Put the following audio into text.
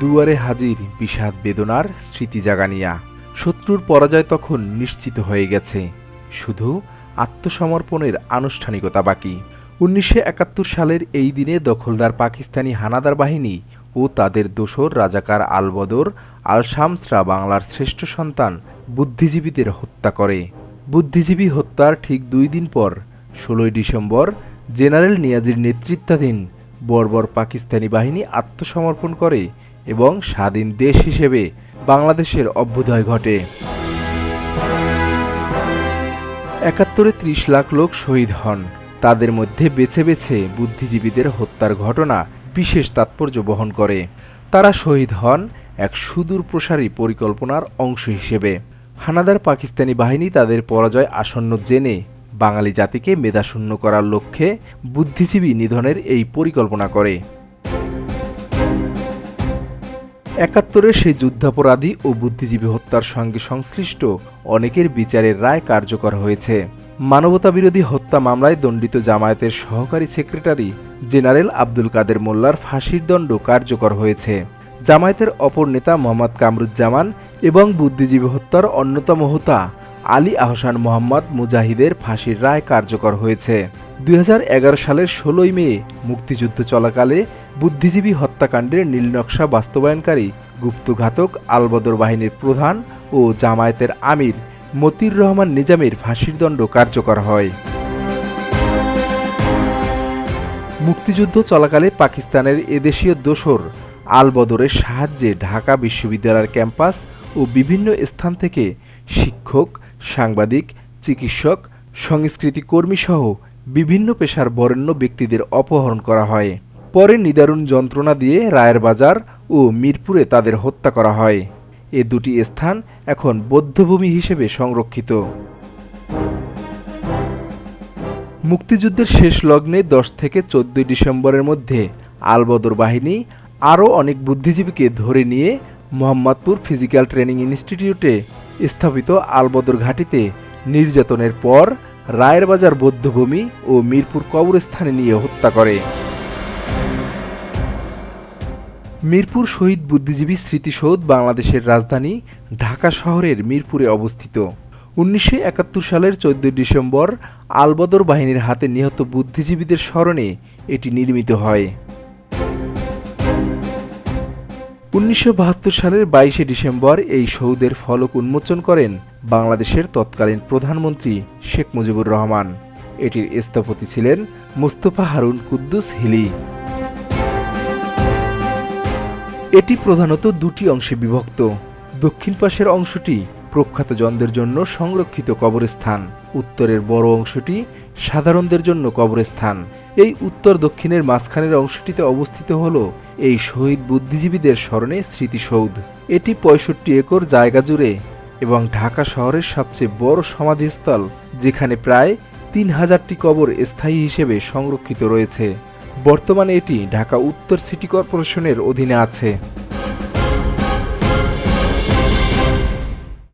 দুয়ারে হাজির বিষাদ বেদনার স্মৃতি জাগানিয়া। শত্রুর পরাজয় তখন নিশ্চিত হয়ে গেছে। শুধু আত্মসমর্পণের আনুষ্ঠানিকতা বাকি। উনিশশো একাত্তর সালের এই দিনে দখলদার পাকিস্তানি হানাদার বাহিনী ও তাদের দোসর রাজাকার আলবদর আল শামসরা বাংলার শ্রেষ্ঠ সন্তান বুদ্ধিজীবীদের হত্যা করে। বুদ্ধিজীবী হত্যার ঠিক দুই দিন পর, ষোলোই ডিসেম্বর, জেনারেল নিয়াজির নেতৃত্বাধীন বর্বর পাকিস্তানি বাহিনী আত্মসমর্পণ করে এবং স্বাধীন দেশ হিসেবে বাংলাদেশের অভ্যুদয় ঘটে। একাত্তরে ত্রিশ লাখ লোক শহীদ হন। তাদের মধ্যে বেছে বেছে বুদ্ধিজীবীদের হত্যার ঘটনা বিশেষ তাৎপর্য বহন করে। তারা শহীদ হন এক সুদূর প্রসারী পরিকল্পনার অংশ হিসেবে। হানাদার পাকিস্তানি বাহিনী তাদের পরাজয় আসন্ন জেনে বাঙালি জাতিকে মেধাশূন্য করার লক্ষ্যে বুদ্ধিজীবী নিধনের এই পরিকল্পনা করে। একাত্তরের সেই যুদ্ধাপরাধী ও বুদ্ধিজীবী হত্যার সঙ্গে সংশ্লিষ্ট অনেকের বিচারের রায় কার্যকর হয়েছে। মানবতাবিরোধী হত্যা মামলায় দণ্ডিত জামায়াতের সহকারী সেক্রেটারি জেনারেল আব্দুল কাদের মোল্লার ফাঁসির দণ্ড কার্যকর হয়েছে। জামায়াতের অপর নেতা মোহাম্মদ কামরুজ্জামান এবং বুদ্ধিজীবী হত্যার অন্যতম হোতা আলী আহসান মোহাম্মদ মুজাহিদের ফাঁসির রায় কার্যকর হয়েছে। দুই হাজার এগারো সালের ষোলোই মে মুক্তিযুদ্ধ চলাকালে বুদ্ধিজীবী হত্যাকাণ্ডের নীলনকশা বাস্তবায়নকারী গুপ্তঘাতক আলবদর বাহিনীর প্রধান ও জামায়াতের আমির মতির রহমান নিজামের ফাঁসির দণ্ড কার্যকর হয়। মুক্তিযুদ্ধ চলাকালে পাকিস্তানের এদেশীয় দোসর আলবদরের সাহায্যে ঢাকা বিশ্ববিদ্যালয়ের ক্যাম্পাস ও বিভিন্ন স্থান থেকে শিক্ষক, সাংবাদিক, চিকিৎসক, সংস্কৃতি কর্মীসহ বিভিন্ন পেশার বরেণ্য ব্যক্তিদের অপহরণ করা হয়। পরে নিদারুণ যন্ত্রণা দিয়ে রায়ের বাজার ও মিরপুরে তাদের হত্যা করা হয়। এ দুটি স্থান এখন বৌদ্ধভূমি হিসেবে সংরক্ষিত। মুক্তিযুদ্ধের শেষ লগ্নে দশ থেকে চোদ্দই ডিসেম্বরের মধ্যে আলবদর বাহিনী আরও অনেক বুদ্ধিজীবীকে ধরে নিয়ে মোহাম্মদপুর ফিজিক্যাল ট্রেনিং ইনস্টিটিউটে স্থাপিত আলবদর ঘাটিতে নির্যাতনের পর রায়ের বাজার বৌদ্ধভূমি ও মিরপুর কবরস্থানে নিয়ে হত্যা করে। মিরপুর শহীদ বুদ্ধিজীবী স্মৃতিসৌধ বাংলাদেশের রাজধানী ঢাকা শহরের মিরপুরে অবস্থিত। উনিশশো একাত্তর সালের চোদ্দ ডিসেম্বর আলবদর বাহিনীর হাতে নিহত বুদ্ধিজীবীদের স্মরণে এটি নির্মিত হয়। উনিশশো বাহাত্তর সালের বাইশে ডিসেম্বর এই সৌদের ফলক উন্মোচন করেন বাংলাদেশের তৎকালীন প্রধানমন্ত্রী শেখ মুজিবুর রহমান। এটির স্থপতি ছিলেন মুস্তফা হারুন কুদ্দুস হিলি। এটি প্রধানত দুটি অংশে বিভক্ত। দক্ষিণ পাশের অংশটি প্রখ্যাত জনদের জন্য সংরক্ষিত কবরস্থান। উত্তরের বড় অংশটি সাধারণদের জন্য কবরস্থান। এই উত্তর দক্ষিণের মাঝখানের অংশটিতে অবস্থিত হল এই শহীদ বুদ্ধিজীবীদের স্মরণে স্মৃতিসৌধ। এটি পঁয়ষট্টি একর জায়গা জুড়ে এবং ঢাকা শহরের সবচেয়ে বড় সমাধিস্থল, যেখানে প্রায় তিন হাজারটি কবর স্থায়ী হিসেবে সংরক্ষিত রয়েছে। বর্তমানে এটি ঢাকা উত্তর সিটি কর্পোরেশনের অধীনে আছে।